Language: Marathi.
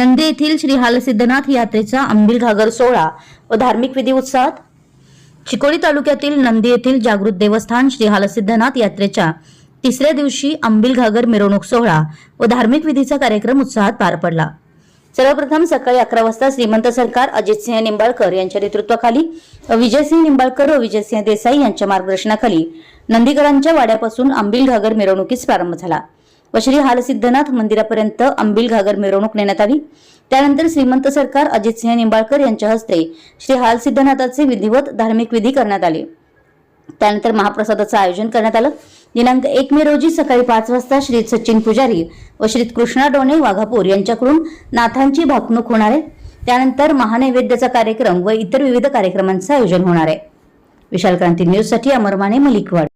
नंदी येथील श्री हालसिद्धनाथ यात्रेचा अंबिल घागर सोहळा व धार्मिक विधी उत्साहात चिकोडी तालुक्यातील नंदी येथील जागृत देवस्थान श्री हालसिद्धनाथ यात्रेच्या तिसऱ्या दिवशी अंबिल घागर मिरवणूक सोहळा व धार्मिक विधीचा कार्यक्रम उत्साहात पार पडला. सर्वप्रथम सकाळी अकरा वाजता श्रीमंत सरकार अजितसिंह निंबाळकर यांच्या नेतृत्वाखाली व विजयसिंह निंबाळकर व विजयसिंह देसाई यांच्या मार्गदर्शनाखाली नंदीकरांच्या वाड्यापासून अंबिल घागर मिरवणुकीस प्रारंभ झाला. व श्री हालसिद्धनाथ मंदिरापर्यंत अंबिल घागर मिरवणूक नेण्यात आली. त्यानंतर श्रीमंत सरकार अजितसिंह निंबाळकर यांच्या हस्ते श्री हालसिद्धनाथाचे विधिवत धार्मिक विधी करण्यात आले. त्यानंतर महाप्रसादाचं आयोजन करण्यात आलं. दिनांक एक मे रोजी सकाळी पाच वाजता श्री सचिन पुजारी व श्री कृष्णा डोणे वाघापूर यांच्याकडून नाथांची भाकणूक होणार आहे. त्यानंतर महानैवेद्याचा कार्यक्रम व इतर विविध कार्यक्रमांचं आयोजन होणार आहे. विशाल क्रांती न्यूजसाठी अमरमाने मलिकवाड.